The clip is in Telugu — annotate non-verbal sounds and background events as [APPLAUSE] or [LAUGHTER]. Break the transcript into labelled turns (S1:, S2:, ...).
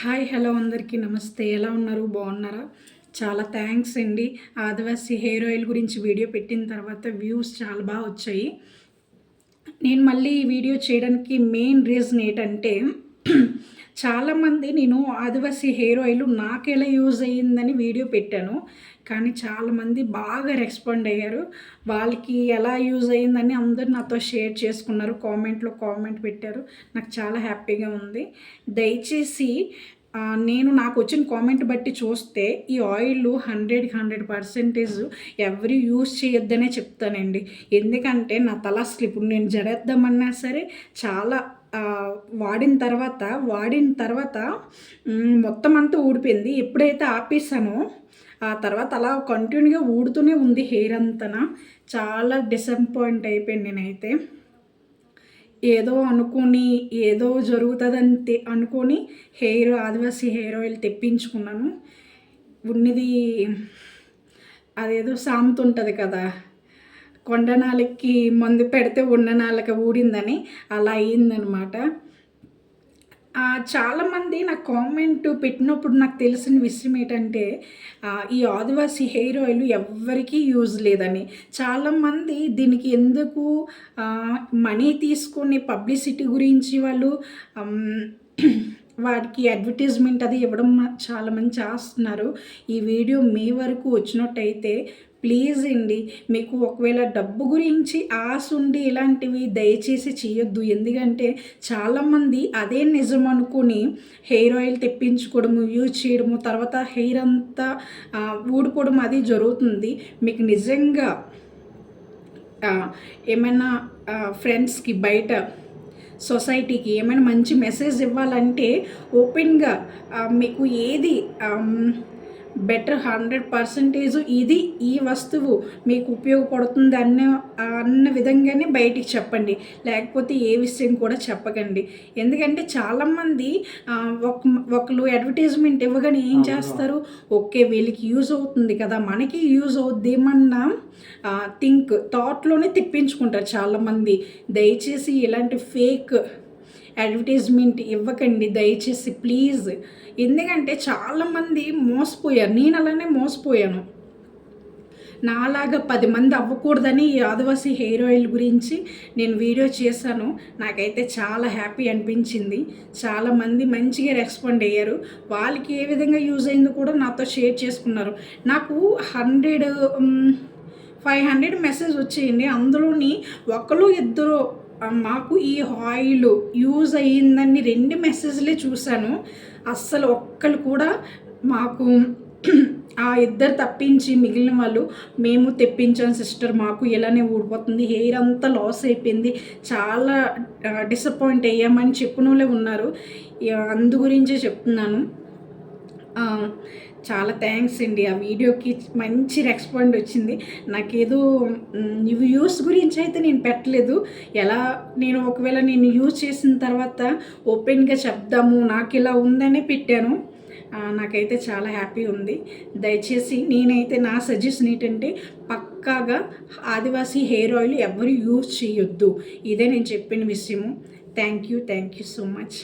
S1: హాయ్ హలో అందరికీ నమస్తే. ఎలా ఉన్నారు? బాగున్నారా? చాలా థ్యాంక్స్ అండి. ఆదివాసి హెయిర్ ఆయిల్ గురించి వీడియో పెట్టిన తర్వాత వ్యూస్ చాలా బాగా వచ్చాయి. నేను మళ్ళీ ఈ వీడియో చేయడానికి మెయిన్ రీజన్ ఏంటంటే చాలామంది నేను ఆదివాసీ హెయిర్ ఆయిల్ నాకు ఎలా యూజ్ అయ్యిందని వీడియో పెట్టాను. కానీ చాలామంది బాగా రెస్పాండ్ అయ్యారు. వాళ్ళకి ఎలా యూజ్ అయ్యిందని అందరు నాతో షేర్ చేసుకున్నారు. కామెంట్లో కామెంట్ పెట్టారు. నాకు చాలా హ్యాపీగా ఉంది. దయచేసి నేను నాకు వచ్చిన కామెంట్ బట్టి చూస్తే ఈ ఆయిల్ హండ్రెడ్కి హండ్రెడ్ పర్సెంటేజ్ ఎవరు యూజ్ చేయొద్దనే చెప్తానండి. ఎందుకంటే నా తల స్లిప్ నేను జడేద్దామన్నా సరే చాలా వాడిన తర్వాత వాడిన తర్వాత మొత్తం అంతా ఊడిపోయింది. ఎప్పుడైతే ఆపేసానో ఆ తర్వాత అలా కంటిన్యూగా ఊడుతూనే ఉంది హెయిర్ అంతనా. చాలా డిసప్పాయింట్ అయిపోయింది నేనైతే. ఏదో అనుకుని ఏదో జరుగుతుందని అనుకొని హెయిర్ ఆదివాసీ హెయిర్ ఆయిల్ తెప్పించుకున్నాను. ఉన్నది అదేదో సామెత ఉంటుంది కదా. కొండనాలకి మందు పెడితే ఉన్ననాలకి ఊడిందని అలా అయ్యిందనమాట. చాలామంది నా కామెంట్ పెట్టినప్పుడు నాకు తెలిసిన విషయం ఏంటంటే ఈ ఆదివాసి హెయిర్ ఆయిల్ ఎవ్వరికీ యూజ్ లేదని. చాలామంది దీనికి ఎందుకు మనీ తీసుకుని పబ్లిసిటీ గురించి వాళ్ళు వాడికి అడ్వర్టైజ్మెంట్ అది ఇవ్వడం చాలామంది చేస్తున్నారు. ఈ వీడియో మీ వరకు వచ్చినట్టయితే ప్లీజ్ అండి మీకు ఒకవేళ డబ్బు గురించి ఆశ ఉండి ఇలాంటివి దయచేసి చేయొద్దు. ఎందుకంటే చాలామంది అదే నిజం అనుకుని హెయిర్ ఆయిల్ తెప్పించుకోవడము యూజ్ చేయడము తర్వాత హెయిర్ అంతా ఊడిపోవడం అది జరుగుతుంది. మీకు నిజంగా ఏమైనా ఫ్రెండ్స్కి బయట సొసైటీకి ఏమైనా మంచి మెసేజ్ ఇవ్వాలంటే ఓపెన్గా మీకు ఏది బెటర్ హండ్రెడ్ పర్సంటేజ్ ఇది ఈ వస్తువు మీకు ఉపయోగపడుతుంది అన్న అన్న విధంగానే బయటికి చెప్పండి. లేకపోతే ఏ విషయం కూడా చెప్పకండి. ఎందుకంటే చాలామంది ఒక ఒకరు అడ్వర్టైజ్మెంట్ ఇవ్వగానే ఏం చేస్తారు? ఓకే వీళ్ళకి యూజ్ అవుతుంది కదా మనకి యూజ్ అవుద్దేమన్నా థింక్ థాట్లోనే తెప్పించుకుంటారు చాలామంది. దయచేసి ఇలాంటి ఫేక్ అడ్వర్టైజ్మెంట్ ఇవ్వకండి దయచేసి ప్లీజ్. ఎందుకంటే చాలామంది మోసపోయారు. నేను అలానే మోసపోయాను. నాలాగా పది మంది అవ్వకూడదని ఈ ఆదివాసీ హెయిర్ ఆయిల్ గురించి నేను వీడియో చేశాను. నాకైతే చాలా హ్యాపీ అనిపించింది. చాలామంది మంచిగా రెస్పాండ్ అయ్యారు. వాళ్ళకి ఏ విధంగా యూజ్ అయింది కూడా నాతో షేర్ చేసుకున్నారు. నాకు హండ్రెడ్ ఫైవ్ హండ్రెడ్ మెసేజ్ వచ్చేయండి. అందులోని ఒకరు ఇద్దరు మాకు ఈ ఆయిల్ యూజ్ అయ్యిందని రెండు మెసేజ్లే చూశాను. అస్సలు ఒక్కరు కూడా మాకు [CLEARS THROAT] ఆ ఇద్దరు తప్పించి మిగిలిన వాళ్ళు మేము తెప్పించాం సిస్టర్ మాకు ఇలానే ఊడిపోతుంది హెయిర్ అంతా లాస్ అయిపోయింది చాలా డిసప్పాయింట్ అయ్యామని చెప్పిన వాళ్ళే ఉన్నారు అందు గురించే చెప్తున్నాను. చాలా థ్యాంక్స్ అండి. ఆ వీడియోకి మంచి రెస్పాండ్ వచ్చింది. నాకేదో యూస్ గురించి అయితే నేను పెట్టలేదు. ఎలా నేను ఒకవేళ నేను యూజ్ చేసిన తర్వాత ఓపెన్గా చెప్దాము నాకు ఇలా ఉందనే పెట్టాను. నాకైతే చాలా హ్యాపీ ఉంది. దయచేసి నేనైతే నా సజెషన్ ఏంటంటే పక్కాగా ఆదివాసీ హెయిర్ ఆయిల్ ఎవరు యూజ్ చేయొద్దు. ఇదే నేను చెప్పిన విషయము. Thank you thank you so much.